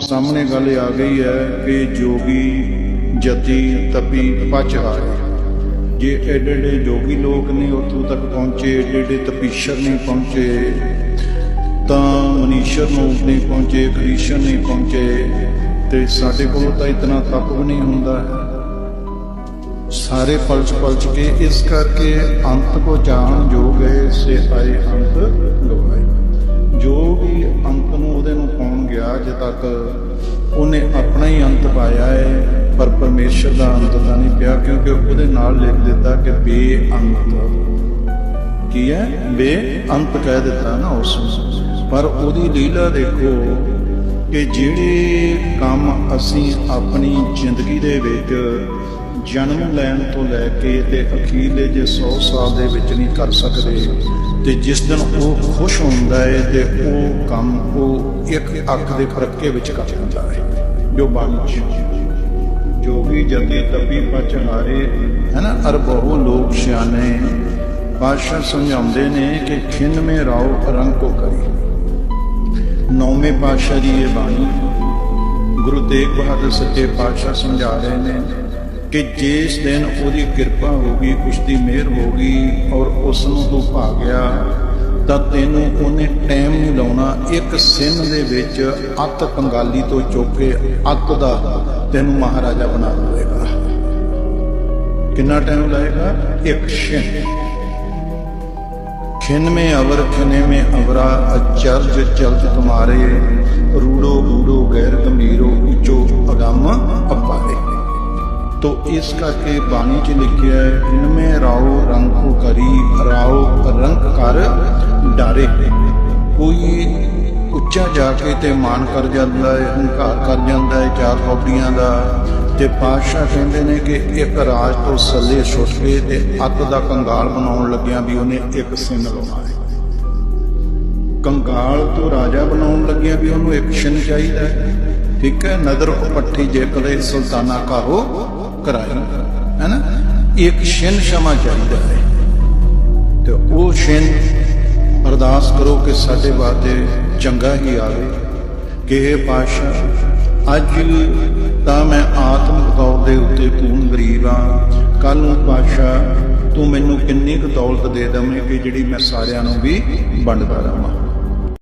ਸਾਹਮਣੇ ਗੱਲ ਆ ਗਈ ਹੈ ਕਿ ਜੋਗੀ ਜਤੀ ਤਪੀ ਪਚਹਾਰੇ ਜੇ ਏਡੇ ਏਡੇ ਜੋਗੀ ਲੋਕ ਨੇ ਉੱਥੋਂ ਤੱਕ ਪਹੁੰਚੇ ਏਡੇ ਏਡੇ ਤਪੀਸ਼ਰ ਨਹੀਂ ਪਹੁੰਚੇ, ਤਾਂ ਮਨੀਸ਼ਰ ਨੂੰ ਨਹੀਂ ਪਹੁੰਚੇ, ਕ੍ਰਿਸ਼ਨ ਨਹੀਂ ਪਹੁੰਚੇ, ਤੇ ਸਾਡੇ ਕੋਲ ਤਾਂ ਇਤਨਾ ਤਪ ਵੀ ਨਹੀਂ ਹੁੰਦਾ। ਸਾਰੇ ਪਲਚ ਪਲਚ ਕੇ ਇਸ ਕਰਕੇ ਅੰਤ ਕੋ ਜਾਣ ਜੋ ਗਏ ਸੇ ਆਏ ਅੰਤ। ਤੱਕ ਉਹਨੇ ਆਪਣਾ ਹੀ ਅੰਤ ਪਾਇਆ ਹੈ ਪਰ ਪਰਮੇਸ਼ਰ ਦਾ ਅੰਤ ਤਾਂ ਨਹੀਂ ਪਿਆ, ਕਿਉਂਕਿ ਉਹਦੇ ਨਾਲ ਲਿਖ ਦਿੱਤਾ ਕਿ ਬੇਅੰਤ। ਕੀ ਹੈ? ਬੇਅੰਤ ਕਹਿ ਦਿੱਤਾ ਨਾ ਉਸ ਪਰ ਉਹਦੀ ਲੀਲਾ ਦੇਖੋ ਕਿ ਜਿਹੜੇ ਕੰਮ ਅਸੀਂ ਆਪਣੀ ਜ਼ਿੰਦਗੀ ਦੇ ਵਿੱਚ ਜਨਮ ਲੈਣ ਤੋਂ ਲੈ ਕੇ ਤੇ ਅਖੀਰਲੇ ਜੇ 100 ਸਾਲ ਦੇ ਵਿੱਚ ਨਹੀਂ ਕਰ ਸਕਦੇ, ਤੇ ਜਿਸ ਦਿਨ ਉਹ ਖੁਸ਼ ਹੁੰਦਾ ਹੈ ਤੇ ਉਹ ਕੰਮ ਉਹ ਇੱਕ ਅੱਖ ਦੇ ਫਰਕੇ ਵਿੱਚ ਕਰ ਦਿੰਦਾ ਹੈ ਜੋ ਬਾਣੀ ਚ ਜੋਗੀ ਜਤੀ ਤਪੀ ਪਚਹਾਰੇ ਹੈ ਨਾ ਅਰ ਲੋਕ ਸਿਆਣੇ ਪਾਸ਼ਾ ਸਮਝਾਉਂਦੇ ਨੇ ਕਿ ਖਿੰਨ ਮੇ ਰਾਉ ਰੰਗ ਕਰੀ। ਨੌਵੇਂ ਪਾਤਸ਼ਾਹ ਦੀ ਇਹ ਬਾਣੀ ਗੁਰੂ ਤੇਗ ਬਹਾਦਰ ਸੱਚੇ ਪਾਤਸ਼ਾਹ ਸਮਝਾ ਰਹੇ ਨੇ। ਕਿ ਜਿਸ ਦਿਨ ਉਹਦੀ ਕਿਰਪਾ ਹੋ ਗਈ ਕੁਸ਼ਤੀ ਮਿਹਰ ਹੋ ਗਈ ਔਰ ਉਸ ਨੂੰ ਤੂੰ ਭਾ ਗਿਆ ਤਾਂ ਤੈਨੂੰ ਉਹਨੇ ਟਾਈਮ ਨਹੀਂ ਲਾਉਣਾ ਇੱਕ ਸਿਨ ਦੇ ਵਿੱਚ ਅੱਤ ਕੰਗਾਲੀ ਤੋਂ ਚੁੱਕ ਕੇ ਅੱਤ ਦਾ ਤੈਨੂੰ ਮਹਾਰਾਜਾ ਬਣਾ ਦੇਵੇਗਾ ਕਿੰਨਾ ਟਾਈਮ ਲਾਏਗਾ ਇੱਕ ਛਿਨ खिन में अवर खिने में अवरा अचर्ज चलत तुम्हारे रूड़ो बूढ़ो गैर गंभीरो ऊंचो अगम अपारे ਤੋ ਇਸ ਕਰਕੇ ਬਾਣੀ 'ਚ ਲਿਖਿਆ ਹੈ, ਇਨਮੇ ਰਾਓ ਰੰਖੋ ਕਰੀ, ਰਾਓ ਰੰਖ ਕਰ ਡਾਰੇ। ਕੋਈ ਉੱਚਾ ਜਾ ਕੇ ਤੇ ਮਾਨ ਕਰ ਜਾਂਦਾ ਹੈ, ਹੰਕਾਰ ਕਰ ਜਾਂਦਾ ਹੈ, ਚਾਰ ਕੌਡੀਆਂ ਦਾ। ਤੇ ਪਾਸ਼ਾ ਕਹਿੰਦੇ ਨੇ ਕਿ ਇੱਕ ਰਾਜ ਤੋਂ ਸੱਲੇ ਛੁੱਟ ਕੇ ਤੇ ਅੱਤ ਦਾ ਕੰਗਾਲ ਬਣਾਉਣ ਲੱਗਿਆ ਵੀ ਉਹਨੇ ਇੱਕ ਸਿੰਨ ਲਾਉਣਾ ਹੈ ਕੰਗਾਲ ਤੋਂ ਰਾਜਾ ਬਣਾਉਣ ਲੱਗਿਆ ਵੀ ਉਹਨੂੰ ਇੱਕ ਸਿੰਨ ਚਾਹੀਦਾ ਹੈ। ਠੀਕ ਹੈ, ਨਦਰ ਉਪੱਠੀ ਜੇ ਕਲੇ ਸੁਲਤਾਨਾ ਕਾ ਹੋ ਕਰਾਇਆ। ਹੈ ਨਾ ਇੱਕ ਛਿਨ ਸ਼ਮਾ ਚਾਹੀਦਾ ਹੈ। ਤੇ ਉਹ ਛਿਨ ਅਰਦਾਸ ਕਰੋ ਕਿ ਸਾਡੇ ਵਾਸਤੇ ਚੰਗਾ ਹੀ ਆਵੇ, ਕਿ ਇਹ ਪਾਸ਼ਾ ਅੱਜ ਤਾਂ ਮੈਂ ਆਤਮਿਕ ਤੌਰ ਦੇ ਉੱਤੇ ਪੂਰਨ ਗਰੀਬ ਆ ਕੱਲ ਨੂੰ ਪਾਸ਼ਾ ਤੂੰ ਮੈਨੂੰ ਕਿੰਨੀ ਕੁ ਦੌਲਤ ਦੇ ਦੇਵੇਂ ਕਿ ਜਿਹੜੀ ਮੈਂ ਸਾਰਿਆਂ ਨੂੰ ਵੀ ਵੰਡਦਾ ਰਹਾਂ